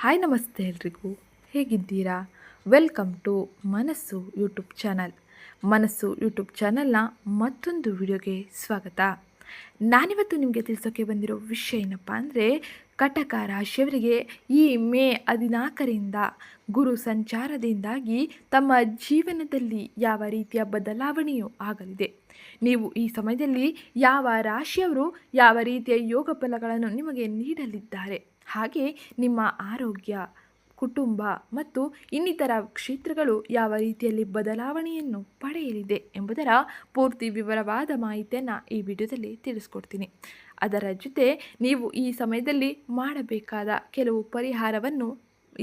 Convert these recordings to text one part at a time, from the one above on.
Hi ನಮಸ್ತೆ ಎಲ್ರಿಗೂ. ಹೇಗಿದ್ದೀರಾ? Welcome to Manassu YouTube channel Manassu YouTube ಚಾನಲ್ನ ಮತ್ತೊಂದು ವಿಡಿಯೋಗೆ ಸ್ವಾಗತ. ನಾನಿವತ್ತು ನಿಮಗೆ ತಿಳಿಸೋಕ್ಕೆ ಬಂದಿರೋ ವಿಷಯ ಏನಪ್ಪ ಅಂದರೆ, ಕಟಕ ರಾಶಿಯವರಿಗೆ ಈ ಮೇ ಹದಿನಾಲ್ಕರಿಂದ ಗುರು ಸಂಚಾರದಿಂದಾಗಿ ತಮ್ಮ ಜೀವನದಲ್ಲಿ ಯಾವ ರೀತಿಯ ಬದಲಾವಣೆಯೂ ಆಗಲಿದೆ. ನೀವು ಈ ಸಮಯದಲ್ಲಿ ಯಾವ ರಾಶಿಯವರು ಯಾವ ರೀತಿಯ ಯೋಗ ಫಲಗಳನ್ನು ನಿಮಗೆ ನೀಡಲಿದ್ದಾರೆ? ಹಾಗೆ ನಿಮ್ಮ ಆರೋಗ್ಯ, ಕುಟುಂಬ ಮತ್ತು ಇನ್ನಿತರ ಕ್ಷೇತ್ರಗಳು ಯಾವ ರೀತಿಯಲ್ಲಿ ಬದಲಾವಣೆಯನ್ನು ಪಡೆಯಲಿದೆ ಎಂಬುದರ ಪೂರ್ತಿ ವಿವರವಾದ ಮಾಹಿತಿಯನ್ನು ಈ ವಿಡಿಯೋದಲ್ಲಿ ತಿಳಿಸ್ಕೊಡ್ತೀನಿ. ಅದರ ಜೊತೆ ನೀವು ಈ ಸಮಯದಲ್ಲಿ ಮಾಡಬೇಕಾದ ಕೆಲವು ಪರಿಹಾರವನ್ನು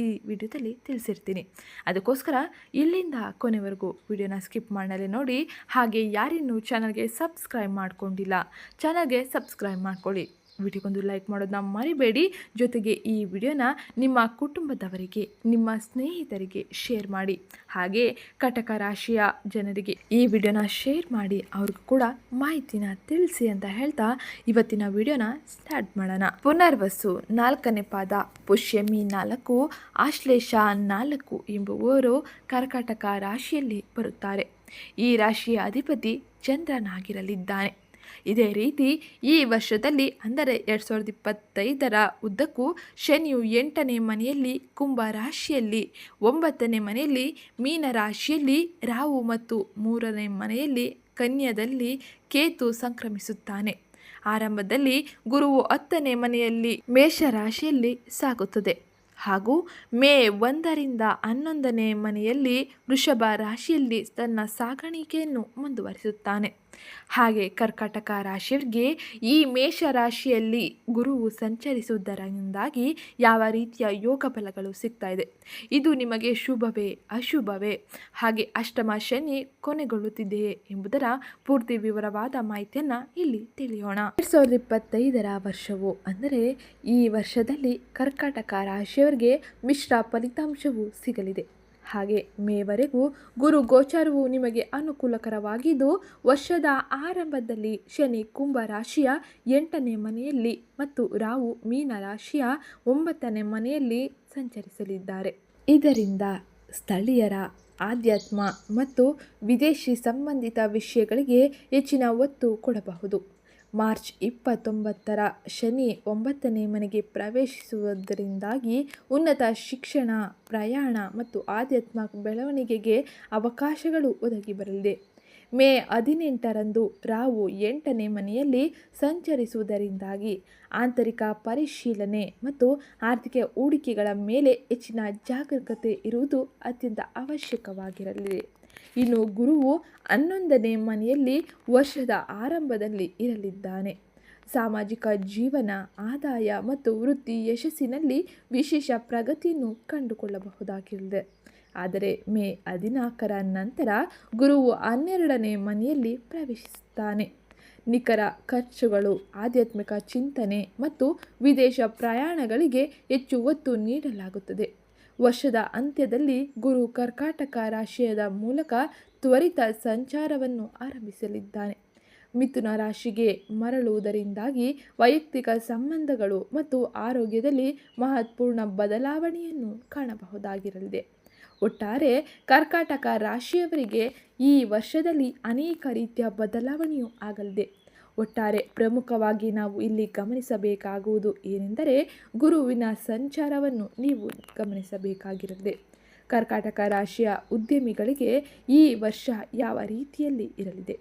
ಈ ವಿಡಿಯೋದಲ್ಲಿ ತಿಳಿಸಿರ್ತೀನಿ. ಅದಕ್ಕೋಸ್ಕರ ಇಲ್ಲಿಂದ ಕೊನೆವರೆಗೂ ವಿಡಿಯೋನ ಸ್ಕಿಪ್ ಮಾಡಲೇ ನೋಡಿ, ಹಾಗೆ ಯಾರಿನ್ನೂ ಚಾನಲ್ಗೆ ಸಬ್ಸ್ಕ್ರೈಬ್ ಮಾಡಿಕೊಂಡಿಲ್ಲ ಚಾನಲ್ಗೆ ಸಬ್ಸ್ಕ್ರೈಬ್ ಮಾಡ್ಕೊಳ್ಳಿ. ವಿಡಿಯೋಗೊಂದು ಲೈಕ್ ಮಾಡೋದನ್ನ ಮರಿಬೇಡಿ. ಜೊತೆಗೆ ಈ ವಿಡಿಯೋನ ನಿಮ್ಮ ಕುಟುಂಬದವರಿಗೆ, ನಿಮ್ಮ ಸ್ನೇಹಿತರಿಗೆ ಶೇರ್ ಮಾಡಿ. ಹಾಗೆ ಕಟಕ ರಾಶಿಯ ಜನರಿಗೆ ಈ ವಿಡಿಯೋನ ಶೇರ್ ಮಾಡಿ. ಅವ್ರಿಗೂ ಕೂಡ ಮಾಹಿತಿನ ತಿಳಿಸಿ ಅಂತ ಹೇಳ್ತಾ ಇವತ್ತಿನ ವಿಡಿಯೋನ ಸ್ಟಾರ್ಟ್ ಮಾಡೋಣ. ಪುನರ್ವಸು ನಾಲ್ಕನೇ ಪಾದ ಪುಷ್ಯಮಿ ನಾಲ್ಕು, ಆಶ್ಲೇಷ ನಾಲ್ಕು ಎಂಬುವವರು ಕರ್ಕಾಟಕ ರಾಶಿಯಲ್ಲಿ ಬರುತ್ತಾರೆ. ಈ ರಾಶಿಯ ಅಧಿಪತಿ ಚಂದ್ರನಾಗಿರಲಿದ್ದಾನೆ. ಇದೇ ರೀತಿ ಈ ವರ್ಷದಲ್ಲಿ ಅಂದರೆ ಎರಡು ಸಾವಿರದ ಇಪ್ಪತ್ತೈದರ ಉದ್ದಕ್ಕೂ ಶನಿಯು ಎಂಟನೇ ಮನೆಯಲ್ಲಿ, ಕುಂಭ ರಾಶಿಯಲ್ಲಿ, ಒಂಬತ್ತನೇ ಮನೆಯಲ್ಲಿ, ಮೀನ ರಾಶಿಯಲ್ಲಿ, ರಾಹು ಮತ್ತು ಮೂರನೇ ಮನೆಯಲ್ಲಿ, ಕನ್ಯದಲ್ಲಿ ಕೇತು ಸಂಕ್ರಮಿಸುತ್ತಾನೆ. ಆರಂಭದಲ್ಲಿ ಗುರುವು ಹತ್ತನೇ ಮನೆಯಲ್ಲಿ ಮೇಷರಾಶಿಯಲ್ಲಿ ಸಾಗುತ್ತದೆ. ಹಾಗೂ ಮೇ ಒಂದರಿಂದ ಹನ್ನೊಂದನೇ ಮನೆಯಲ್ಲಿ ವೃಷಭ ರಾಶಿಯಲ್ಲಿ ತನ್ನ ಸಾಗಾಣಿಕೆಯನ್ನು ಮುಂದುವರಿಸುತ್ತಾನೆ. ಹಾಗೆ ಕರ್ಕಾಟಕ ರಾಶಿಯವರಿಗೆ ಈ ಮೇಷ ರಾಶಿಯಲ್ಲಿ ಗುರುವು ಸಂಚರಿಸುವುದರಿಂದಾಗಿ ಯಾವ ರೀತಿಯ ಯೋಗ ಫಲಗಳು ಸಿಗ್ತಾ ಇದೆ? ಇದು ನಿಮಗೆ ಶುಭವೇ, ಅಶುಭವೇ? ಹಾಗೆ ಅಷ್ಟಮ ಶನಿ ಕೊನೆಗೊಳ್ಳುತ್ತಿದೆಯೇ ಎಂಬುದರ ಪೂರ್ತಿ ವಿವರವಾದ ಮಾಹಿತಿಯನ್ನು ಇಲ್ಲಿ ತಿಳಿಯೋಣ. ಎರಡು ಸಾವಿರದ ಇಪ್ಪತ್ತೈದರ ವರ್ಷವು ಅಂದರೆ ಈ ವರ್ಷದಲ್ಲಿ ಕರ್ಕಾಟಕ ರಾಶಿಯವರಿಗೆ ಮಿಶ್ರ ಫಲಿತಾಂಶವು ಸಿಗಲಿದೆ. ಹಾಗೆ ಮೇವರೆಗೂ ಗುರು ಗೋಚಾರವು ನಿಮಗೆ ಅನುಕೂಲಕರವಾಗಿದ್ದು, ವರ್ಷದ ಆರಂಭದಲ್ಲಿ ಶನಿ ಕುಂಭ ರಾಶಿಯ ಎಂಟನೇ ಮನೆಯಲ್ಲಿ ಮತ್ತು ರಾಹು ಮೀನ ರಾಶಿಯ ಒಂಬತ್ತನೇ ಮನೆಯಲ್ಲಿ ಸಂಚರಿಸಲಿದ್ದಾರೆ. ಇದರಿಂದ ಸ್ಥಳೀಯರ ಆಧ್ಯಾತ್ಮ ಮತ್ತು ವಿದೇಶಿ ಸಂಬಂಧಿತ ವಿಷಯಗಳಿಗೆ ಹೆಚ್ಚಿನ ಒತ್ತು ಕೊಡಬಹುದು. ಮಾರ್ಚ್ ಇಪ್ಪತ್ತೊಂಬತ್ತರ ಶನಿ ಒಂಬತ್ತನೇ ಮನೆಗೆ ಪ್ರವೇಶಿಸುವುದರಿಂದಾಗಿ ಉನ್ನತ ಶಿಕ್ಷಣ, ಪ್ರಯಾಣ ಮತ್ತು ಆಧ್ಯಾತ್ಮ ಬೆಳವಣಿಗೆಗೆ ಅವಕಾಶಗಳು ಒದಗಿ ಬರಲಿದೆ. ಮೇ ಹದಿನೆಂಟರಂದು ರಾವು ಎಂಟನೇ ಮನೆಯಲ್ಲಿ ಸಂಚರಿಸುವುದರಿಂದಾಗಿ ಆಂತರಿಕ ಪರಿಶೀಲನೆ ಮತ್ತು ಆರ್ಥಿಕ ಹೂಡಿಕೆಗಳ ಮೇಲೆ ಹೆಚ್ಚಿನ ಜಾಗರೂಕತೆ ಇರುವುದು ಅತ್ಯಂತ ಅವಶ್ಯಕವಾಗಿರಲಿದೆ. ಇನ್ನು ಗುರುವು ಹನ್ನೊಂದನೇ ಮನೆಯಲ್ಲಿ ವರ್ಷದ ಆರಂಭದಲ್ಲಿ ಇರಲಿದ್ದಾನೆ. ಸಾಮಾಜಿಕ ಜೀವನ, ಆದಾಯ ಮತ್ತು ವೃತ್ತಿ ಯಶಸ್ಸಿನಲ್ಲಿ ವಿಶೇಷ ಪ್ರಗತಿಯನ್ನು ಕಂಡುಕೊಳ್ಳಬಹುದಾಗಿದೆ ಆದರೆ ಮೇ ಹದಿನಾಲ್ಕರ ನಂತರ ಗುರುವು ಹನ್ನೆರಡನೇ ಮನೆಯಲ್ಲಿ ಪ್ರವೇಶಿಸುತ್ತಾನೆ. ನಿಖರ ಖರ್ಚುಗಳು, ಆಧ್ಯಾತ್ಮಿಕ ಚಿಂತನೆ ಮತ್ತು ವಿದೇಶ ಪ್ರಯಾಣಗಳಿಗೆ ಹೆಚ್ಚು ಒತ್ತು ನೀಡಲಾಗುತ್ತದೆ. ವರ್ಷದ ಅಂತ್ಯದಲ್ಲಿ ಗುರು ಕರ್ಕಾಟಕ ರಾಶಿಯದ ಮೂಲಕ ತ್ವರಿತ ಸಂಚಾರವನ್ನು ಆರಂಭಿಸಲಿದ್ದಾನೆ. ಮಿಥುನ ರಾಶಿಗೆ ಮರಳುವುದರಿಂದಾಗಿ ವೈಯಕ್ತಿಕ ಸಂಬಂಧಗಳು ಮತ್ತು ಆರೋಗ್ಯದಲ್ಲಿ ಮಹತ್ವಪೂರ್ಣ ಬದಲಾವಣೆಯನ್ನು ಕಾಣಬಹುದಾಗಿರಲಿದೆ. ಒಟ್ಟಾರೆ ಕರ್ಕಾಟಕ ರಾಶಿಯವರಿಗೆ ಈ ವರ್ಷದಲ್ಲಿ ಅನೇಕ ರೀತಿಯ ಬದಲಾವಣೆಯೂ ಆಗಲಿದೆ. ಒಟ್ಟಾರೆ ಪ್ರಮುಖವಾಗಿ ನಾವು ಇಲ್ಲಿ ಗಮನಿಸಬೇಕಾಗುವುದು ಏನೆಂದರೆ ಗುರುವಿನ ಸಂಚಾರವನ್ನು ನೀವು ಗಮನಿಸಬೇಕಾಗಿರುತ್ತದೆ ಕರ್ಕಾಟಕ ರಾಶಿಯ ಉದ್ಯಮಿಗಳಿಗೆ ಈ ವರ್ಷ ಯಾವ ರೀತಿಯಲ್ಲಿ ಇರಲಿದೆ?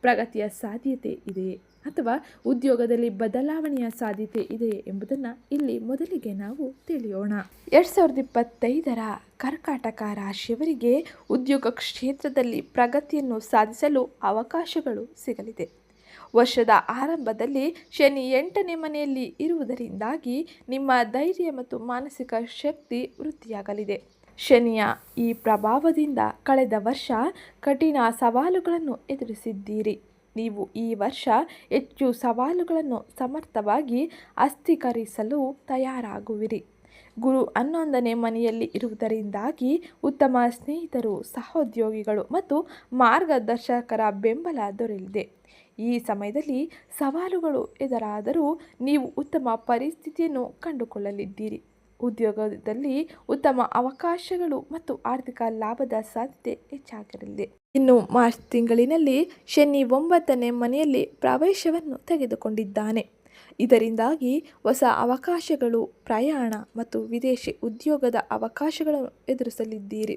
ಪ್ರಗತಿಯ ಸಾಧ್ಯತೆ ಇದೆಯೇ ಅಥವಾ ಉದ್ಯೋಗದಲ್ಲಿ ಬದಲಾವಣೆಯ ಸಾಧ್ಯತೆ ಇದೆಯೇ ಎಂಬುದನ್ನು ಇಲ್ಲಿ ಮೊದಲಿಗೆ ನಾವು ತಿಳಿಯೋಣ. ಎರಡು ಸಾವಿರದ ಇಪ್ಪತ್ತೈದರ ಕರ್ಕಾಟಕ ರಾಶಿಯವರಿಗೆ ಉದ್ಯೋಗ ಕ್ಷೇತ್ರದಲ್ಲಿ ಪ್ರಗತಿಯನ್ನು ಸಾಧಿಸಲು ಅವಕಾಶಗಳು ಸಿಗಲಿದೆ. ವರ್ಷದ ಆರಂಭದಲ್ಲಿ ಶನಿ ಎಂಟನೇ ಮನೆಯಲ್ಲಿ ಇರುವುದರಿಂದಾಗಿ ನಿಮ್ಮ ಧೈರ್ಯ ಮತ್ತು ಮಾನಸಿಕ ಶಕ್ತಿ ವೃದ್ಧಿಯಾಗಲಿದೆ. ಶನಿಯ ಈ ಪ್ರಭಾವದಿಂದ ಕಳೆದ ವರ್ಷ ಕಠಿಣ ಸವಾಲುಗಳನ್ನು ಎದುರಿಸಿದ್ದೀರಿ. ನೀವು ಈ ವರ್ಷ ಹೆಚ್ಚು ಸವಾಲುಗಳನ್ನು ಸಮರ್ಥವಾಗಿ ಅಸ್ಥೀಕರಿಸಲು ತಯಾರಾಗುವಿರಿ. ಗುರು ಹನ್ನೊಂದನೇ ಮನೆಯಲ್ಲಿ ಇರುವುದರಿಂದಾಗಿ ಉತ್ತಮ ಸ್ನೇಹಿತರು, ಸಹೋದ್ಯೋಗಿಗಳು ಮತ್ತು ಮಾರ್ಗದರ್ಶಕರ ಬೆಂಬಲ ದೊರೆಯಲಿದೆ. ಈ ಸಮಯದಲ್ಲಿ ಸವಾಲುಗಳು ಎದುರಾದರೂ ನೀವು ಉತ್ತಮ ಪರಿಸ್ಥಿತಿಯನ್ನು ಕಂಡುಕೊಳ್ಳಲಿದ್ದೀರಿ. ಉದ್ಯೋಗದಲ್ಲಿ ಉತ್ತಮ ಅವಕಾಶಗಳು ಮತ್ತು ಆರ್ಥಿಕ ಲಾಭದ ಸಾಧ್ಯತೆ ಹೆಚ್ಚಾಗಿರಲಿದೆ. ಇನ್ನು ಮಾರ್ಚ್ ತಿಂಗಳಿನಲ್ಲಿ ಶನಿ ಒಂಬತ್ತನೇ ಮನೆಯಲ್ಲಿ ಪ್ರವೇಶವನ್ನು ತೆಗೆದುಕೊಂಡಿದ್ದಾನೆ. ಇದರಿಂದಾಗಿ ಹೊಸ ಅವಕಾಶಗಳು, ಪ್ರಯಾಣ ಮತ್ತು ವಿದೇಶಿ ಉದ್ಯೋಗದ ಅವಕಾಶಗಳನ್ನು ಎದುರಿಸಲಿದ್ದೀರಿ.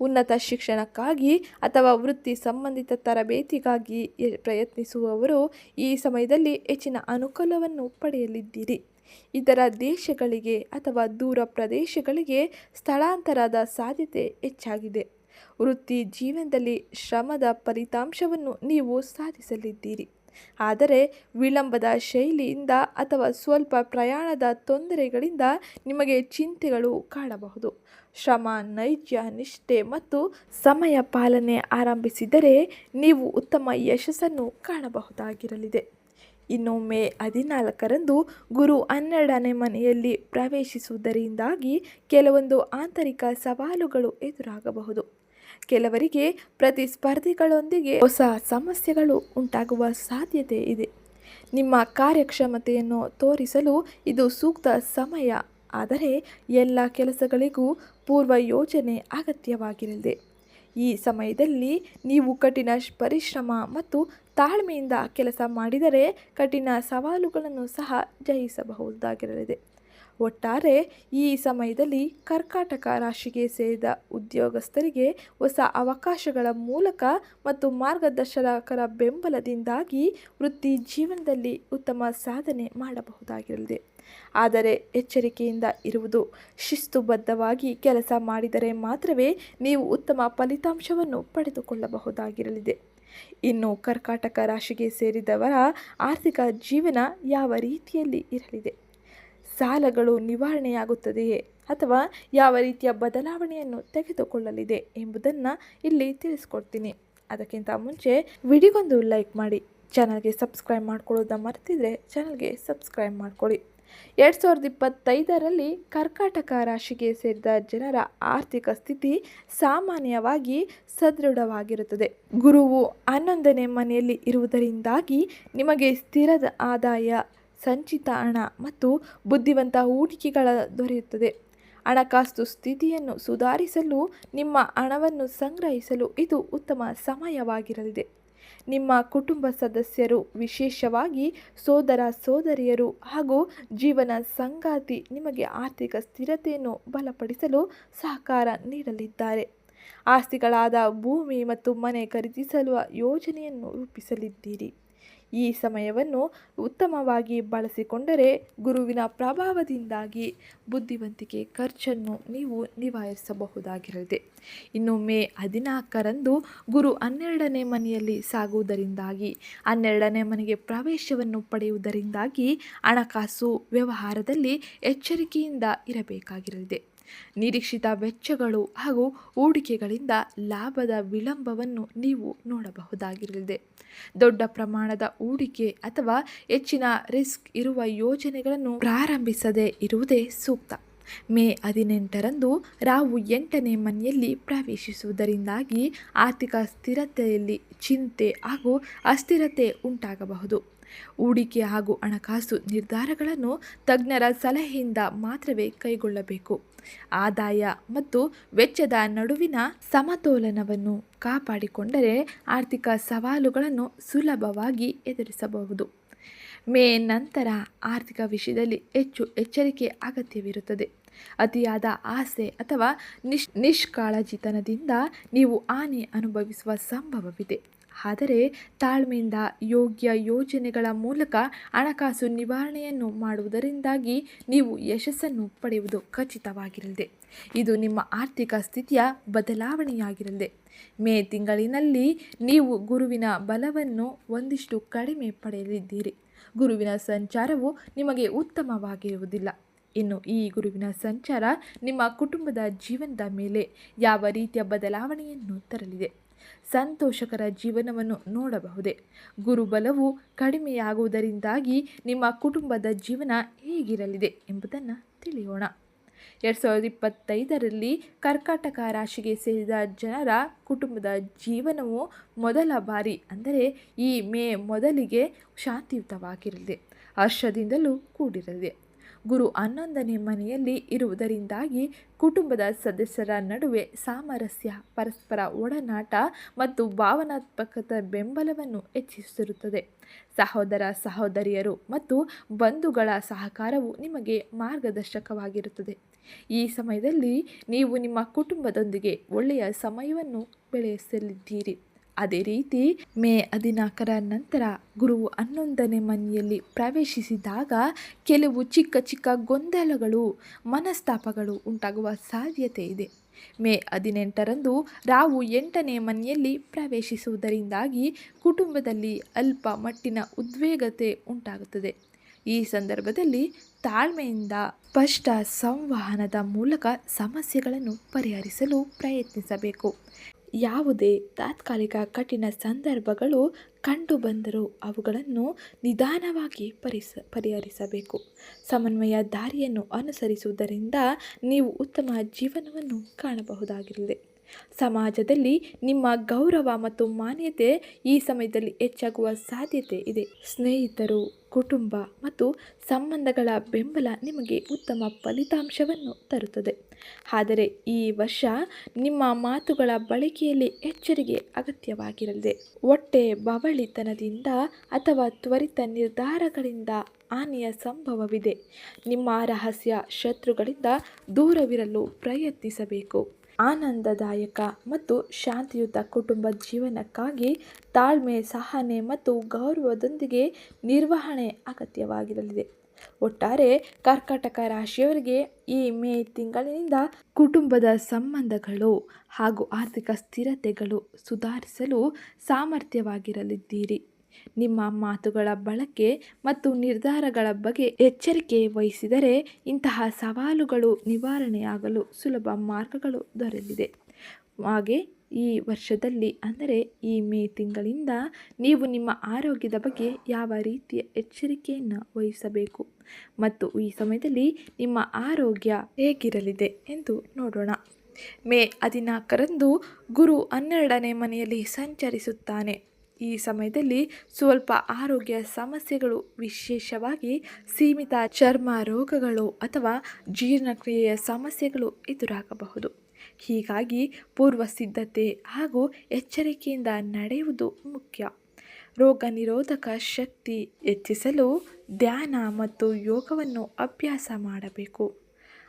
ಉನ್ನತ ಶಿಕ್ಷಣಕ್ಕಾಗಿ ಅಥವಾ ವೃತ್ತಿ ಸಂಬಂಧಿತ ತರಬೇತಿಗಾಗಿ ಪ್ರಯತ್ನಿಸುವವರು ಈ ಸಮಯದಲ್ಲಿ ಹೆಚ್ಚಿನ ಅನುಕೂಲವನ್ನು ಪಡೆಯಲಿದ್ದೀರಿ. ಇತರ ದೇಶಗಳಿಗೆ ಅಥವಾ ದೂರ ಪ್ರದೇಶಗಳಿಗೆ ಸ್ಥಳಾಂತರದ ಸಾಧ್ಯತೆ ಹೆಚ್ಚಾಗಿದೆ. ವೃತ್ತಿ ಜೀವನದಲ್ಲಿ ಶ್ರಮದ ಫಲಿತಾಂಶವನ್ನು ನೀವು ಸಾಧಿಸಲಿದ್ದೀರಿ. ಆದರೆ ವಿಳಂಬದ ಶೈಲಿಯಿಂದ ಅಥವಾ ಸ್ವಲ್ಪ ಪ್ರಯಾಣದ ತೊಂದರೆಗಳಿಂದ ನಿಮಗೆ ಚಿಂತೆಗಳು ಕಾಣಬಹುದು. ಶ್ರಮ, ನೈಜ ನಿಷ್ಠೆ ಮತ್ತು ಸಮಯ ಪಾಲನೆ ಆರಂಭಿಸಿದರೆ ನೀವು ಉತ್ತಮ ಯಶಸ್ಸನ್ನು ಕಾಣಬಹುದಾಗಿರಲಿದೆ. ಇನ್ನು ಮೇ ಹದಿನಾಲ್ಕರಂದು ಗುರು ಹನ್ನೆರಡನೇ ಮನೆಯಲ್ಲಿ ಪ್ರವೇಶಿಸುವುದರಿಂದಾಗಿ ಕೆಲವೊಂದು ಆಂತರಿಕ ಸವಾಲುಗಳು ಎದುರಾಗಬಹುದು. ಕೆಲವರಿಗೆ ಪ್ರತಿಸ್ಪರ್ಧಿಗಳೊಂದಿಗೆ ಹೊಸ ಸಮಸ್ಯೆಗಳು ಉಂಟಾಗುವ ಸಾಧ್ಯತೆ ಇದೆ. ನಿಮ್ಮ ಕಾರ್ಯಕ್ಷಮತೆಯನ್ನು ತೋರಿಸಲು ಇದು ಸೂಕ್ತ ಸಮಯ. ಆದರೆ ಎಲ್ಲ ಕೆಲಸಗಳಿಗೂ ಪೂರ್ವ ಯೋಜನೆ ಅಗತ್ಯವಾಗಿರಲಿದೆ. ಈ ಸಮಯದಲ್ಲಿ ನೀವು ಕಠಿಣ ಪರಿಶ್ರಮ ಮತ್ತು ತಾಳ್ಮೆಯಿಂದ ಕೆಲಸ ಮಾಡಿದರೆ ಕಠಿಣ ಸವಾಲುಗಳನ್ನು ಸಹ ಜಯಿಸಬಹುದಾಗಿರಲಿದೆ. ಒಟ್ಟಾರೆ ಈ ಸಮಯದಲ್ಲಿ ಕರ್ಕಾಟಕ ರಾಶಿಗೆ ಸೇರಿದ ಉದ್ಯೋಗಸ್ಥರಿಗೆ ಹೊಸ ಅವಕಾಶಗಳ ಮೂಲಕ ಮತ್ತು ಮಾರ್ಗದರ್ಶಕರ ಬೆಂಬಲದಿಂದಾಗಿ ವೃತ್ತಿ ಜೀವನದಲ್ಲಿ ಉತ್ತಮ ಸಾಧನೆ ಮಾಡಬಹುದಾಗಿರಲಿದೆ. ಆದರೆ ಎಚ್ಚರಿಕೆಯಿಂದ ಇರುವುದು ಶಿಸ್ತುಬದ್ಧವಾಗಿ ಕೆಲಸ ಮಾಡಿದರೆ ಮಾತ್ರವೇ ನೀವು ಉತ್ತಮ ಫಲಿತಾಂಶವನ್ನು ಪಡೆದುಕೊಳ್ಳಬಹುದಾಗಿರಲಿದೆ. ಇನ್ನು ಕರ್ಕಾಟಕ ರಾಶಿಗೆ ಸೇರಿದವರ ಆರ್ಥಿಕ ಜೀವನ ಯಾವ ರೀತಿಯಲ್ಲಿ ಇರಲಿದೆ? ಸಾಲಗಳು ನಿವಾರಣೆಯಾಗುತ್ತದೆಯೇ ಅಥವಾ ಯಾವ ರೀತಿಯ ಬದಲಾವಣೆಯನ್ನು ತೆಗೆದುಕೊಳ್ಳಲಿದೆ ಎಂಬುದನ್ನು ಇಲ್ಲಿ ತಿಳಿಸ್ಕೊಡ್ತೀನಿ. ಅದಕ್ಕಿಂತ ಮುಂಚೆ ವಿಡಿಯೋಗೊಂದು ಲೈಕ್ ಮಾಡಿ. ಚಾನಲ್ಗೆ ಸಬ್ಸ್ಕ್ರೈಬ್ ಮಾಡ್ಕೊಳ್ಳೋದನ್ನ ಮರ್ತಿದ್ರೆ ಚಾನಲ್ಗೆ ಸಬ್ಸ್ಕ್ರೈಬ್ ಮಾಡ್ಕೊಳ್ಳಿ. ಎರಡು ಸಾವಿರದ ಇಪ್ಪತ್ತೈದರಲ್ಲಿ ಕರ್ಕಾಟಕ ರಾಶಿಗೆ ಸೇರಿದ ಜನರ ಆರ್ಥಿಕ ಸ್ಥಿತಿ ಸಾಮಾನ್ಯವಾಗಿ ಸದೃಢವಾಗಿರುತ್ತದೆ. ಗುರುವು ಹನ್ನೊಂದನೇ ಮನೆಯಲ್ಲಿ ಇರುವುದರಿಂದಾಗಿ ನಿಮಗೆ ಸ್ಥಿರದ ಆದಾಯ ಸಂಚಿತ ಹಣ ಮತ್ತು ಬುದ್ಧಿವಂತ ಹೂಡಿಕೆಗಳ ದೊರೆಯುತ್ತದೆ. ಹಣಕಾಸು ಸ್ಥಿತಿಯನ್ನು ಸುಧಾರಿಸಲು ನಿಮ್ಮ ಹಣವನ್ನು ಸಂಗ್ರಹಿಸಲು ಇದು ಉತ್ತಮ ಸಮಯವಾಗಿರಲಿದೆ. ನಿಮ್ಮ ಕುಟುಂಬ ಸದಸ್ಯರು, ವಿಶೇಷವಾಗಿ ಸೋದರ ಸೋದರಿಯರು ಹಾಗೂ ಜೀವನ ಸಂಗಾತಿ ನಿಮಗೆ ಆರ್ಥಿಕ ಸ್ಥಿರತೆಯನ್ನು ಬಲಪಡಿಸಲು ಸಹಕಾರ ನೀಡಲಿದ್ದಾರೆ. ಆಸ್ತಿಗಳಾದ ಭೂಮಿ ಮತ್ತು ಮನೆ ಖರೀದಿಸಲು ಯೋಜನೆಯನ್ನು ರೂಪಿಸಲಿದ್ದೀರಿ. ಈ ಸಮಯವನ್ನು ಉತ್ತಮವಾಗಿ ಬಳಸಿಕೊಂಡರೆ ಗುರುವಿನ ಪ್ರಭಾವದಿಂದಾಗಿ ಬುದ್ಧಿವಂತಿಕೆ ಖರ್ಚನ್ನು ನೀವು ನಿವಾರಿಸಬಹುದಾಗಿರಲಿದೆ. ಇನ್ನು ಮೇ ಹದಿನಾಲ್ಕರಂದು ಗುರು ಹನ್ನೆರಡನೇ ಮನೆಯಲ್ಲಿ ಸಾಗುವುದರಿಂದಾಗಿ, ಹನ್ನೆರಡನೇ ಮನೆಗೆ ಪ್ರವೇಶವನ್ನು ಪಡೆಯುವುದರಿಂದಾಗಿ ಹಣಕಾಸು ವ್ಯವಹಾರದಲ್ಲಿ ಎಚ್ಚರಿಕೆಯಿಂದ ಇರಬೇಕಾಗಿರಲಿದೆ. ನಿರೀಕ್ಷಿತ ವೆಚ್ಚಗಳು ಹಾಗೂ ಹೂಡಿಕೆಗಳಿಂದ ಲಾಭದ ವಿಳಂಬವನ್ನು ನೀವು ನೋಡಬಹುದಾಗಿರಲಿದೆ. ದೊಡ್ಡ ಪ್ರಮಾಣದ ಹೂಡಿಕೆ ಅಥವಾ ಹೆಚ್ಚಿನ ರಿಸ್ಕ್ ಇರುವ ಯೋಜನೆಗಳನ್ನು ಪ್ರಾರಂಭಿಸದೇ ಇರುವುದೇ ಸೂಕ್ತ. ಮೇ ಹದಿನೆಂಟರಂದು ರಾವು ಎಂಟನೇ ಮನೆಯಲ್ಲಿ ಪ್ರವೇಶಿಸುವುದರಿಂದಾಗಿ ಆರ್ಥಿಕ ಸ್ಥಿರತೆಯಲ್ಲಿ ಚಿಂತೆ ಹಾಗೂ ಅಸ್ಥಿರತೆ ಉಂಟಾಗಬಹುದು. ಹೂಡಿಕೆ ಹಾಗೂ ಹಣಕಾಸು ನಿರ್ಧಾರಗಳನ್ನು ತಜ್ಞರ ಸಲಹೆಯಿಂದ ಮಾತ್ರವೇ ಕೈಗೊಳ್ಳಬೇಕು. ಆದಾಯ ಮತ್ತು ವೆಚ್ಚದ ನಡುವಿನ ಸಮತೋಲನವನ್ನು ಕಾಪಾಡಿಕೊಂಡರೆ ಆರ್ಥಿಕ ಸವಾಲುಗಳನ್ನು ಸುಲಭವಾಗಿ ಎದುರಿಸಬಹುದು. ಮೇ ನಂತರ ಆರ್ಥಿಕ ವಿಷಯದಲ್ಲಿ ಹೆಚ್ಚು ಎಚ್ಚರಿಕೆ ಅಗತ್ಯವಿರುತ್ತದೆ. ಅತಿಯಾದ ಆಸೆ ಅಥವಾ ನಿಶ್, ನಿಷ್ಕಾಳಜಿತನದಿಂದ ನೀವು ಹಾನಿ ಅನುಭವಿಸುವ ಸಂಭವವಿದೆ. ಆದರೆ ತಾಳ್ಮೆಯಿಂದ ಯೋಗ್ಯ ಯೋಜನೆಗಳ ಮೂಲಕ ಹಣಕಾಸು ನಿವಾರಣೆಯನ್ನು ಮಾಡುವುದರಿಂದಾಗಿ ನೀವು ಯಶಸ್ಸನ್ನು ಪಡೆಯುವುದು ಖಚಿತವಾಗಿರಲಿದೆ. ಇದು ನಿಮ್ಮ ಆರ್ಥಿಕ ಸ್ಥಿತಿಯ ಬದಲಾವಣೆಯಾಗಿರಲಿದೆ. ಮೇ ತಿಂಗಳಿನಲ್ಲಿ ನೀವು ಗುರುವಿನ ಬಲವನ್ನು ಒಂದಿಷ್ಟು ಕಡಿಮೆ ಪಡೆಯಲಿದ್ದೀರಿ. ಗುರುವಿನ ಸಂಚಾರವು ನಿಮಗೆ ಉತ್ತಮವಾಗಿರುವುದಿಲ್ಲ. ಇನ್ನು ಈ ಗುರುವಿನ ಸಂಚಾರ ನಿಮ್ಮ ಕುಟುಂಬದ ಜೀವನದ ಮೇಲೆ ಯಾವ ರೀತಿಯ ಬದಲಾವಣೆಯನ್ನು ತರಲಿದೆ? ಸಂತೋಷಕರ ಜೀವನವನ್ನು ನೋಡಬಹುದೇ? ಗುರುಬಲವು ಕಡಿಮೆಯಾಗುವುದರಿಂದಾಗಿ ನಿಮ್ಮ ಕುಟುಂಬದ ಜೀವನ ಹೇಗಿರಲಿದೆ ಎಂಬುದನ್ನು ತಿಳಿಯೋಣ. ಎರಡು ಸಾವಿರದ ಇಪ್ಪತ್ತೈದರಲ್ಲಿ ಕರ್ಕಾಟಕ ರಾಶಿಗೆ ಸೇರಿದ ಜನರ ಕುಟುಂಬದ ಜೀವನವು ಮೊದಲ ಬಾರಿ ಅಂದರೆ ಈ ಮೇ ಮೊದಲಿಗೆ ಶಾಂತಿಯುತವಾಗಿರಲಿದೆ ಹರ್ಷದಿಂದಲೂ ಕೂಡಿರಲಿದೆ. ಗುರು ಹನ್ನೊಂದನೇ ಮನೆಯಲ್ಲಿ ಇರುವುದರಿಂದಾಗಿ ಕುಟುಂಬದ ಸದಸ್ಯರ ನಡುವೆ ಸಾಮರಸ್ಯ, ಪರಸ್ಪರ ಒಡನಾಟ ಮತ್ತು ಭಾವನಾತ್ಮಕತೆ ಬೆಂಬಲವನ್ನು ಹೆಚ್ಚಿಸಿರುತ್ತದೆ ಸಹೋದರ ಸಹೋದರಿಯರು ಮತ್ತು ಬಂಧುಗಳ ಸಹಕಾರವು ನಿಮಗೆ ಮಾರ್ಗದರ್ಶಕವಾಗಿರುತ್ತದೆ. ಈ ಸಮಯದಲ್ಲಿ ನೀವು ನಿಮ್ಮ ಕುಟುಂಬದೊಂದಿಗೆ ಒಳ್ಳೆಯ ಸಮಯವನ್ನು ಬೆಳೆಸಲಿದ್ದೀರಿ. ಅದೇ ರೀತಿ ಮೇ ಹದಿನಾಲ್ಕರ ನಂತರ ಗುರುವು ಹನ್ನೊಂದನೇ ಮನೆಯಲ್ಲಿ ಪ್ರವೇಶಿಸಿದಾಗ ಕೆಲವು ಚಿಕ್ಕ ಚಿಕ್ಕ ಗೊಂದಲಗಳು, ಮನಸ್ತಾಪಗಳು ಉಂಟಾಗುವ ಸಾಧ್ಯತೆ ಇದೆ. ಮೇ ಹದಿನೆಂಟರಂದು ರಾವು ಎಂಟನೇ ಮನೆಯಲ್ಲಿ ಪ್ರವೇಶಿಸುವುದರಿಂದಾಗಿ ಕುಟುಂಬದಲ್ಲಿ ಅಲ್ಪ ಮಟ್ಟಿನ ಉದ್ವೇಗತೆ ಉಂಟಾಗುತ್ತದೆ. ಈ ಸಂದರ್ಭದಲ್ಲಿ ತಾಳ್ಮೆಯಿಂದ ಸ್ಪಷ್ಟ ಸಂವಹನದ ಮೂಲಕ ಸಮಸ್ಯೆಗಳನ್ನು ಪರಿಹರಿಸಲು ಪ್ರಯತ್ನಿಸಬೇಕು. ಯಾವುದೇ ತಾತ್ಕಾಲಿಕ ಕಠಿಣ ಸಂದರ್ಭಗಳು ಕಂಡುಬಂದರೂ ಅವುಗಳನ್ನು ನಿಧಾನವಾಗಿ ಪರಿಸ, ಪರಿಹರಿಸಬೇಕು. ಸಮನ್ವಯ ದಾರಿಯನ್ನು ಅನುಸರಿಸುವುದರಿಂದ ನೀವು ಉತ್ತಮ ಜೀವನವನ್ನು ಕಾಣಬಹುದಾಗಿರಲಿದೆ ಸಮಾಜದಲ್ಲಿ ನಿಮ್ಮ ಗೌರವ ಮತ್ತು ಮಾನ್ಯತೆ ಈ ಸಮಯದಲ್ಲಿ ಹೆಚ್ಚಾಗುವ ಸಾಧ್ಯತೆ ಇದೆ. ಸ್ನೇಹಿತರು, ಕುಟುಂಬ ಮತ್ತು ಸಂಬಂಧಗಳ ಬೆಂಬಲ ನಿಮಗೆ ಉತ್ತಮ ಫಲಿತಾಂಶವನ್ನು ತರುತ್ತದೆ. ಆದರೆ ಈ ವರ್ಷ ನಿಮ್ಮ ಮಾತುಗಳ ಬಳಕೆಯಲ್ಲಿ ಎಚ್ಚರಿಕೆ ಅಗತ್ಯವಾಗಿರಲಿದೆ. ಹೊಟ್ಟೆ ಬವಳಿತನದಿಂದ ಅಥವಾ ತ್ವರಿತ ನಿರ್ಧಾರಗಳಿಂದ ಹಾನಿಯ ಸಂಭವವಿದೆ. ನಿಮ್ಮ ರಹಸ್ಯ ಶತ್ರುಗಳಿಂದ ದೂರವಿರಲು ಪ್ರಯತ್ನಿಸಬೇಕು. ಆನಂದದಾಯಕ ಮತ್ತು ಶಾಂತಿಯುತ ಕುಟುಂಬ ಜೀವನಕ್ಕಾಗಿ ತಾಳ್ಮೆ, ಸಹನೆ ಮತ್ತು ಗೌರವದೊಂದಿಗೆ ನಿರ್ವಹಣೆ ಅಗತ್ಯವಾಗಿರಲಿದೆ. ಒಟ್ಟಾರೆ ಕರ್ಕಾಟಕ ರಾಶಿಯವರಿಗೆ ಈ ಮೇ ತಿಂಗಳಿನಿಂದ ಕುಟುಂಬದ ಸಂಬಂಧಗಳು ಹಾಗೂ ಆರ್ಥಿಕ ಸ್ಥಿರತೆಗಳು ಸುಧಾರಿಸಲು ಸಾಮರ್ಥ್ಯವಾಗಿರಲಿದ್ದೀರಿ. ನಿಮ್ಮ ಮಾತುಗಳ ಬಳಕೆ ಮತ್ತು ನಿರ್ಧಾರಗಳ ಬಗ್ಗೆ ಎಚ್ಚರಿಕೆ ವಹಿಸಿದರೆ ಇಂತಹ ಸವಾಲುಗಳು ನಿವಾರಣೆಯಾಗಲು ಸುಲಭ ಮಾರ್ಗಗಳು ದೊರೆಲಿದೆ ಹಾಗೆ ಈ ವರ್ಷದಲ್ಲಿ ಅಂದರೆ ಈ ಮೇ ತಿಂಗಳಿಂದ ನೀವು ನಿಮ್ಮ ಆರೋಗ್ಯದ ಬಗ್ಗೆ ಯಾವ ರೀತಿಯ ಎಚ್ಚರಿಕೆಯನ್ನು ವಹಿಸಬೇಕು ಮತ್ತು ಈ ಸಮಯದಲ್ಲಿ ನಿಮ್ಮ ಆರೋಗ್ಯ ಹೇಗಿರಲಿದೆ ಎಂದು ನೋಡೋಣ. ಮೇ ಹದಿನಾಲ್ಕರಂದು ಗುರು ಹನ್ನೆರಡನೇ ಮನೆಯಲ್ಲಿ ಸಂಚರಿಸುತ್ತಾನೆ. ಈ ಸಮಯದಲ್ಲಿ ಸ್ವಲ್ಪ ಆರೋಗ್ಯ ಸಮಸ್ಯೆಗಳು, ವಿಶೇಷವಾಗಿ ಸೀಮಿತ ಚರ್ಮ ರೋಗಗಳು ಅಥವಾ ಜೀರ್ಣಕ್ರಿಯೆಯ ಸಮಸ್ಯೆಗಳು ಎದುರಾಗಬಹುದು. ಹೀಗಾಗಿ ಪೂರ್ವ ಸಿದ್ಧತೆ ಹಾಗೂ ಎಚ್ಚರಿಕೆಯಿಂದ ನಡೆಯುವುದು ಮುಖ್ಯ. ರೋಗ ನಿರೋಧಕ ಶಕ್ತಿ ಹೆಚ್ಚಿಸಲು ಧ್ಯಾನ ಮತ್ತು ಯೋಗವನ್ನು ಅಭ್ಯಾಸ ಮಾಡಬೇಕು.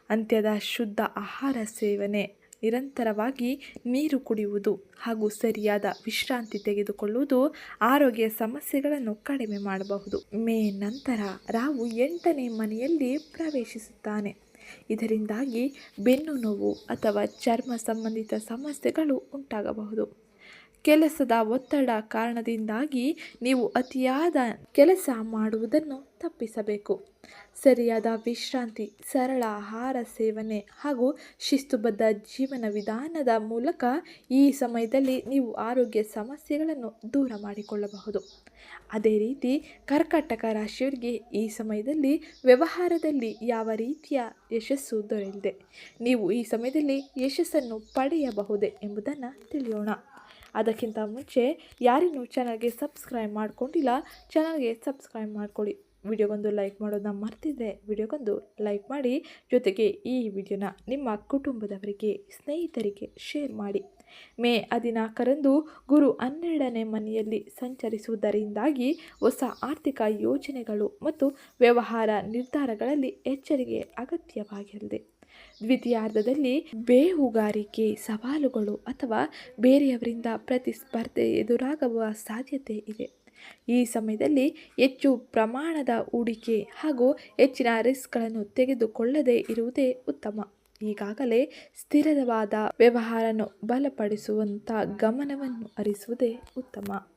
ಅಂತ್ಯದ ಶುದ್ಧ ಆಹಾರ ಸೇವನೆ ನಿರಂತರವಾಗಿ ನೀರು ಕುಡಿಯುವುದು ಹಾಗೂ ಸರಿಯಾದ ವಿಶ್ರಾಂತಿ ತೆಗೆದುಕೊಳ್ಳುವುದು ಆರೋಗ್ಯ ಸಮಸ್ಯೆಗಳನ್ನು ಕಡಿಮೆ ಮಾಡಬಹುದು. ಮೇ ನಂತರ ರಾವು ಎಂಟನೇ ಮನೆಯಲ್ಲಿ ಪ್ರವೇಶಿಸುತ್ತಾನೆ. ಇದರಿಂದಾಗಿ ಬೆನ್ನು ನೋವು ಅಥವಾ ಚರ್ಮ ಸಂಬಂಧಿತ ಸಮಸ್ಯೆಗಳು ಉಂಟಾಗಬಹುದು. ಕೆಲಸದ ಒತ್ತಡ ಕಾರಣದಿಂದಾಗಿ ನೀವು ಅತಿಯಾದ ಕೆಲಸ ಮಾಡುವುದನ್ನು ತಪ್ಪಿಸಬೇಕು. ಸರಿಯಾದ ವಿಶ್ರಾಂತಿ, ಸರಳ ಆಹಾರ ಸೇವನೆ ಹಾಗೂ ಶಿಸ್ತುಬದ್ಧ ಜೀವನ ವಿಧಾನದ ಮೂಲಕ ಈ ಸಮಯದಲ್ಲಿ ನೀವು ಆರೋಗ್ಯ ಸಮಸ್ಯೆಗಳನ್ನು ದೂರ ಮಾಡಿಕೊಳ್ಳಬಹುದು. ಅದೇ ರೀತಿ ಕರ್ಕಾಟಕ ರಾಶಿಯವರಿಗೆ ಈ ಸಮಯದಲ್ಲಿ ವ್ಯವಹಾರದಲ್ಲಿ ಯಾವ ರೀತಿಯ ಯಶಸ್ಸು ದೊರೆಯಲಿದೆ? ನೀವು ಈ ಸಮಯದಲ್ಲಿ ಯಶಸ್ಸನ್ನು ಪಡೆಯಬಹುದೇ ಎಂಬುದನ್ನು ತಿಳಿಯೋಣ. ಅದಕ್ಕಿಂತ ಮುಂಚೆ ಯಾರಿನ್ನೂ ಚಾನಲ್ಗೆ ಸಬ್ಸ್ಕ್ರೈಬ್ ಮಾಡಿಕೊಂಡಿಲ್ಲ ಚಾನಲ್ಗೆ ಸಬ್ಸ್ಕ್ರೈಬ್ ಮಾಡ್ಕೊಳ್ಳಿ. ವಿಡಿಯೋಗೊಂದು ಲೈಕ್ ಮಾಡೋದನ್ನ ಮರ್ತಿದ್ರೆ ವಿಡಿಯೋಗೊಂದು ಲೈಕ್ ಮಾಡಿ. ಜೊತೆಗೆ ಈ ವಿಡಿಯೋನ ನಿಮ್ಮ ಕುಟುಂಬದವರಿಗೆ, ಸ್ನೇಹಿತರಿಗೆ ಶೇರ್ ಮಾಡಿ. ಮೇ ಹದಿನಾಲ್ಕರಂದು ಗುರು ಹನ್ನೆರಡನೇ ಮನೆಯಲ್ಲಿ ಸಂಚರಿಸುವುದರಿಂದಾಗಿ ಹೊಸ ಆರ್ಥಿಕ ಯೋಜನೆಗಳು ಮತ್ತು ವ್ಯವಹಾರ ನಿರ್ಧಾರಗಳಲ್ಲಿ ಎಚ್ಚರಿಕೆ ಅಗತ್ಯವಾಗಿರಲಿದೆ. ದ್ವಿತೀಯಾರ್ಧದಲ್ಲಿ ಬೇಹುಗಾರಿಕೆ ಸವಾಲುಗಳು ಅಥವಾ ಬೇರೆಯವರಿಂದ ಪ್ರತಿಸ್ಪರ್ಧೆ ಎದುರಾಗುವ ಸಾಧ್ಯತೆ ಇದೆ. ಈ ಸಮಯದಲ್ಲಿ ಹೆಚ್ಚು ಪ್ರಮಾಣದ ಹೂಡಿಕೆ ಹಾಗೂ ಹೆಚ್ಚಿನ ರಿಸ್ಕ್ಗಳನ್ನು ತೆಗೆದುಕೊಳ್ಳದೇ ಇರುವುದೇ ಉತ್ತಮ. ಈಗಾಗಲೇ ಸ್ಥಿರವಾದ ವ್ಯವಹಾರವನ್ನು ಬಲಪಡಿಸುವಂಥ ಗಮನವನ್ನು ಹರಿಸುವುದೇ ಉತ್ತಮ.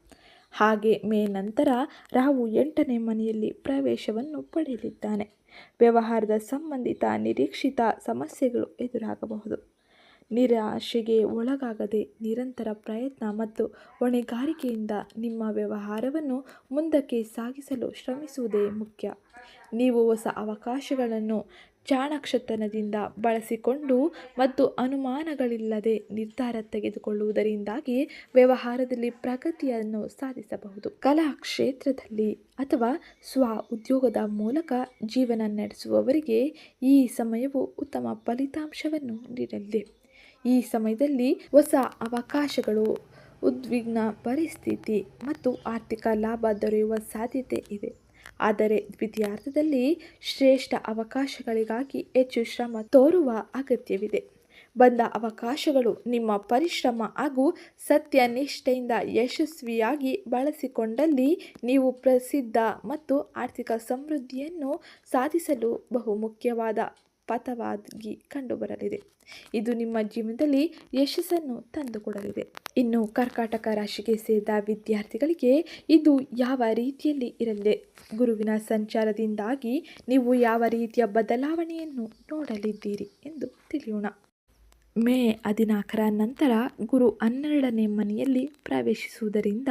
ಹಾಗೆ ಮೇ ನಂತರ ರಾವು ಎಂಟನೇ ಮನೆಯಲ್ಲಿ ಪ್ರವೇಶವನ್ನು ಪಡೆಯಲಿದ್ದಾನೆ. ವ್ಯವಹಾರದ ಸಂಬಂಧಿತ ನಿರೀಕ್ಷಿತ ಸಮಸ್ಯೆಗಳು ಎದುರಾಗಬಹುದು. ನಿರಾಶೆಗೆ ಒಳಗಾಗದೆ ನಿರಂತರ ಪ್ರಯತ್ನ ಮತ್ತು ಹೊಣೆಗಾರಿಕೆಯಿಂದ ನಿಮ್ಮ ವ್ಯವಹಾರವನ್ನು ಮುಂದಕ್ಕೆ ಸಾಗಿಸಲು ಶ್ರಮಿಸುವುದೇ ಮುಖ್ಯ. ನೀವು ಹೊಸ ಅವಕಾಶಗಳನ್ನು ಚಾಣಕ್ಷತನದಿಂದ ಬಳಸಿಕೊಂಡು ಮತ್ತು ಅನುಮಾನಗಳಿಲ್ಲದೆ ನಿರ್ಧಾರ ತೆಗೆದುಕೊಳ್ಳುವುದರಿಂದಾಗಿ ವ್ಯವಹಾರದಲ್ಲಿ ಪ್ರಗತಿಯನ್ನು ಸಾಧಿಸಬಹುದು. ಕಲಾ ಕ್ಷೇತ್ರದಲ್ಲಿ ಅಥವಾ ಸ್ವ ಉದ್ಯೋಗದ ಮೂಲಕ ಜೀವನ ನಡೆಸುವವರಿಗೆ ಈ ಸಮಯವು ಉತ್ತಮ ಫಲಿತಾಂಶವನ್ನು ನೀಡಲಿದೆ. ಈ ಸಮಯದಲ್ಲಿ ಹೊಸ ಅವಕಾಶಗಳು, ಉದ್ವಿಗ್ನ ಪರಿಸ್ಥಿತಿ ಮತ್ತು ಆರ್ಥಿಕ ಲಾಭ ದೊರೆಯುವ ಸಾಧ್ಯತೆ ಇದೆ. ಆದರೆ ದ್ವಿತೀಯಾರ್ಧದಲ್ಲಿ ಶ್ರೇಷ್ಠ ಅವಕಾಶಗಳಿಗಾಗಿ ಹೆಚ್ಚು ಶ್ರಮ ತೋರುವ ಅಗತ್ಯವಿದೆ. ಬಂದ ಅವಕಾಶಗಳು ನಿಮ್ಮ ಪರಿಶ್ರಮ ಹಾಗೂ ಸತ್ಯನಿಷ್ಠೆಯಿಂದ ಯಶಸ್ವಿಯಾಗಿ ಬಳಸಿಕೊಂಡಲ್ಲಿ ನೀವು ಪ್ರಸಿದ್ಧ ಮತ್ತು ಆರ್ಥಿಕ ಸಮೃದ್ಧಿಯನ್ನು ಸಾಧಿಸಲು ಬಹುಮುಖ್ಯವಾದ ಪಥವಾಗಿ ಕಂಡುಬರಲಿದೆ. ಇದು ನಿಮ್ಮ ಜೀವನದಲ್ಲಿ ಯಶಸ್ಸನ್ನು ತಂದುಕೊಡಲಿದೆ. ಇನ್ನು ಕರ್ಕಾಟಕ ರಾಶಿಗೆ ಸೇರಿದ ವಿದ್ಯಾರ್ಥಿಗಳಿಗೆ ಇದು ಯಾವ ರೀತಿಯಲ್ಲಿ ಇರಲಿದೆ? ಗುರುವಿನ ಸಂಚಾರದಿಂದಾಗಿ ನೀವು ಯಾವ ರೀತಿಯ ಬದಲಾವಣೆಯನ್ನು ನೋಡಲಿದ್ದೀರಿ ಎಂದು ತಿಳಿಯೋಣ. ಮೇ ಹದಿನಾಲ್ಕರ ನಂತರ ಗುರು ಹನ್ನೆರಡನೇ ಮನೆಯಲ್ಲಿ ಪ್ರವೇಶಿಸುವುದರಿಂದ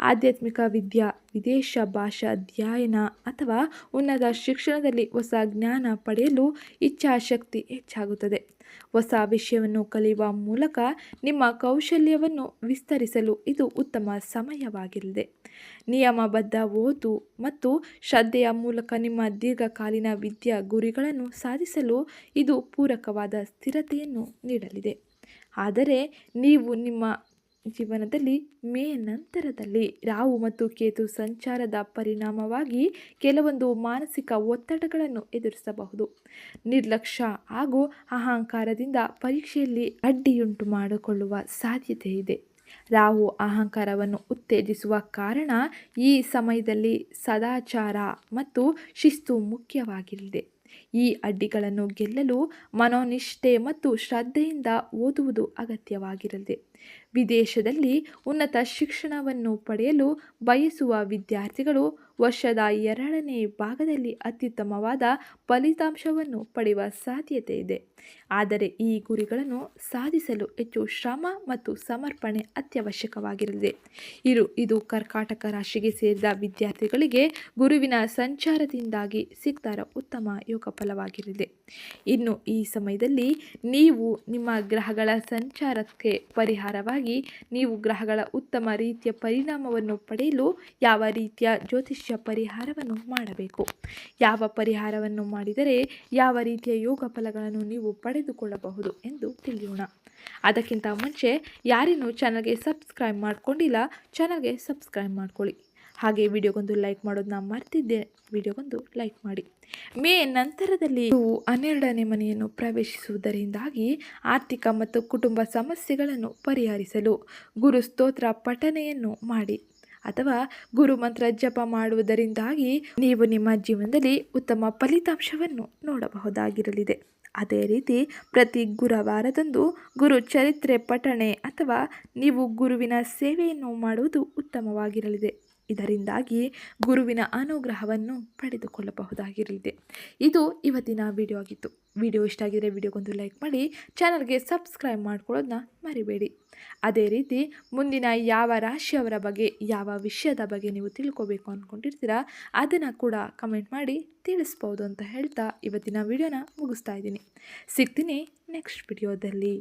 ಆಧ್ಯಾತ್ಮಿಕ ವಿದ್ಯಾ, ವಿದೇಶ ಭಾಷಾ ಅಧ್ಯಯನ ಅಥವಾ ಉನ್ನತ ಶಿಕ್ಷಣದಲ್ಲಿ ಹೊಸ ಜ್ಞಾನ ಪಡೆಯಲು ಇಚ್ಛಾಶಕ್ತಿ ಹೆಚ್ಚಾಗುತ್ತದೆ. ಹೊಸ ವಿಷಯವನ್ನು ಕಲಿಯುವ ಮೂಲಕ ನಿಮ್ಮ ಕೌಶಲ್ಯವನ್ನು ವಿಸ್ತರಿಸಲು ಇದು ಉತ್ತಮ ಸಮಯವಾಗಲಿದೆ ನಿಯಮಬದ್ಧ ಓದು ಮತ್ತು ಶ್ರದ್ಧೆಯ ಮೂಲಕ ನಿಮ್ಮ ದೀರ್ಘಕಾಲೀನ ವಿದ್ಯಾ ಗುರಿಗಳನ್ನು ಸಾಧಿಸಲು ಇದು ಪೂರಕವಾದ ಸ್ಥಿರತೆಯನ್ನು ನೀಡಲಿದೆ. ಆದರೆ ನೀವು ನಿಮ್ಮ ಜೀವನದಲ್ಲಿ ಮೇ ನಂತರದಲ್ಲಿ ರಾಹು ಮತ್ತು ಕೇತು ಸಂಚಾರದ ಪರಿಣಾಮವಾಗಿ ಕೆಲವೊಂದು ಮಾನಸಿಕ ಒತ್ತಡಗಳನ್ನು ಎದುರಿಸಬಹುದು. ನಿರ್ಲಕ್ಷ್ಯ ಹಾಗೂ ಅಹಂಕಾರದಿಂದ ಪರೀಕ್ಷೆಯಲ್ಲಿ ಅಡ್ಡಿಯುಂಟು ಮಾಡಿಕೊಳ್ಳುವ ಸಾಧ್ಯತೆ ಇದೆ. ರಾಹು ಅಹಂಕಾರವನ್ನು ಉತ್ತೇಜಿಸುವ ಕಾರಣ ಈ ಸಮಯದಲ್ಲಿ ಸದಾಚಾರ ಮತ್ತು ಶಿಸ್ತು ಮುಖ್ಯವಾಗಿರಲಿದೆ. ಈ ಅಡ್ಡಿಗಳನ್ನು ಗೆಲ್ಲಲು ಮನೋನಿಷ್ಠೆ ಮತ್ತು ಶ್ರದ್ಧೆಯಿಂದ ಓದುವುದು ಅಗತ್ಯವಾಗಿರಲಿದೆ ವಿದೇಶದಲ್ಲಿ ಉನ್ನತ ಶಿಕ್ಷಣವನ್ನು ಪಡೆಯಲು ಬಯಸುವ ವಿದ್ಯಾರ್ಥಿಗಳು ವರ್ಷದ ಎರಡನೇ ಭಾಗದಲ್ಲಿ ಅತ್ಯುತ್ತಮವಾದ ಫಲಿತಾಂಶವನ್ನು ಪಡೆಯುವ ಸಾಧ್ಯತೆ ಇದೆ. ಆದರೆ ಈ ಗುರಿಗಳನ್ನು ಸಾಧಿಸಲು ಹೆಚ್ಚು ಶ್ರಮ ಮತ್ತು ಸಮರ್ಪಣೆ ಅತ್ಯವಶ್ಯಕವಾಗಿರಲಿದೆ. ಇರು, ಇದು ಕರ್ಕಾಟಕ ರಾಶಿಗೆ ಸೇರಿದ ವಿದ್ಯಾರ್ಥಿಗಳಿಗೆ ಗುರುವಿನ ಸಂಚಾರದಿಂದಾಗಿ ಸಿಗ್ತಾರ ಉತ್ತಮ ಯೋಗ ಫಲವಾಗಿರಲಿದೆ. ಇನ್ನು ಈ ಸಮಯದಲ್ಲಿ ನೀವು ನಿಮ್ಮ ಗ್ರಹಗಳ ಸಂಚಾರಕ್ಕೆ ಪರಿಹಾರವಾಗಿ ನೀವು ಗ್ರಹಗಳ ಉತ್ತಮ ರೀತಿಯ ಪರಿಣಾಮವನ್ನು ಪಡೆಯಲು ಯಾವ ರೀತಿಯ ಜ್ಯೋತಿಷ್ಯ ಪರಿಹಾರವನ್ನು ಮಾಡಬೇಕು. ಯಾವ ಪರಿಹಾರವನ್ನು ಮಾಡಿದರೆ ಯಾವ ರೀತಿಯ ಯೋಗ ಫಲಗಳನ್ನು ನೀವು ಪಡೆದುಕೊಳ್ಳಬಹುದು ಎಂದು ತಿಳಿಯೋಣ. ಅದಕ್ಕಿಂತ ಮುಂಚೆ ಯಾರೇನು ಚಾನಲ್ಗೆ ಸಬ್ಸ್ಕ್ರೈಬ್ ಮಾಡಿಕೊಂಡಿಲ್ಲ ಚಾನಲ್ಗೆ ಸಬ್ಸ್ಕ್ರೈಬ್ ಮಾಡ್ಕೊಳ್ಳಿ. ಹಾಗೆ ವಿಡಿಯೋಗೊಂದು ಲೈಕ್ ಮಾಡೋದನ್ನ ಮರ್ತಿದ್ದೆ, ವಿಡಿಯೋಗೊಂದು ಲೈಕ್ ಮಾಡಿ. ಮೇ ನಂತರದಲ್ಲಿ ನೀವು ಹನ್ನೆರಡನೇ ಮನೆಯನ್ನು ಪ್ರವೇಶಿಸುವುದರಿಂದಾಗಿ ಆರ್ಥಿಕ ಮತ್ತು ಕುಟುಂಬ ಸಮಸ್ಯೆಗಳನ್ನು ಪರಿಹರಿಸಲು ಗುರು ಸ್ತೋತ್ರ ಪಠನೆಯನ್ನು ಮಾಡಿ. ಅಥವಾ ಗುರುಮಂತ್ರ ಜಪ ಮಾಡುವುದರಿಂದಾಗಿ ನೀವು ನಿಮ್ಮ ಜೀವನದಲ್ಲಿ ಉತ್ತಮ ಫಲಿತಾಂಶವನ್ನು ನೋಡಬಹುದಾಗಿರಲಿದೆ. ಅದೇ ರೀತಿ ಪ್ರತಿ ಗುರುವಾರದಂದು ಗುರು ಚರಿತ್ರೆ ಪಠಣೆ ಅಥವಾ ನೀವು ಗುರುವಿನ ಸೇವೆಯನ್ನು ಮಾಡುವುದು ಉತ್ತಮವಾಗಿರಲಿದೆ. ಇದರಿಂದಾಗಿ ಗುರುವಿನ ಅನುಗ್ರಹವನ್ನು ಪಡೆದುಕೊಳ್ಳಬಹುದಾಗಿರಲಿದೆ. ಇದು ಇವತ್ತಿನ ವಿಡಿಯೋ ಆಗಿತ್ತು. ವಿಡಿಯೋ ಇಷ್ಟ ಆಗಿದರೆ ವಿಡಿಯೋಗೊಂದು ಲೈಕ್ ಮಾಡಿ ಚಾನಲ್ಗೆ ಸಬ್ಸ್ಕ್ರೈಬ್ ಮಾಡ್ಕೊಳ್ಳೋದನ್ನ ಮರಿಬೇಡಿ. ಅದೇ ರೀತಿ ಮುಂದಿನ ಯಾವ ರಾಶಿಯವರ ಬಗ್ಗೆ, ಯಾವ ವಿಷಯದ ಬಗ್ಗೆ ನೀವು ತಿಳ್ಕೊಬೇಕು ಅಂದ್ಕೊಂಡಿರ್ತೀರಾ ಅದನ್ನು ಕೂಡ ಕಮೆಂಟ್ ಮಾಡಿ ತಿಳಿಸ್ಬೋದು ಅಂತ ಹೇಳ್ತಾ ಇವತ್ತಿನ ವಿಡಿಯೋನ ಮುಗಿಸ್ತಾ ಇದ್ದೀನಿ. ಸಿಗ್ತೀನಿ ನೆಕ್ಸ್ಟ್ ವಿಡಿಯೋದಲ್ಲಿ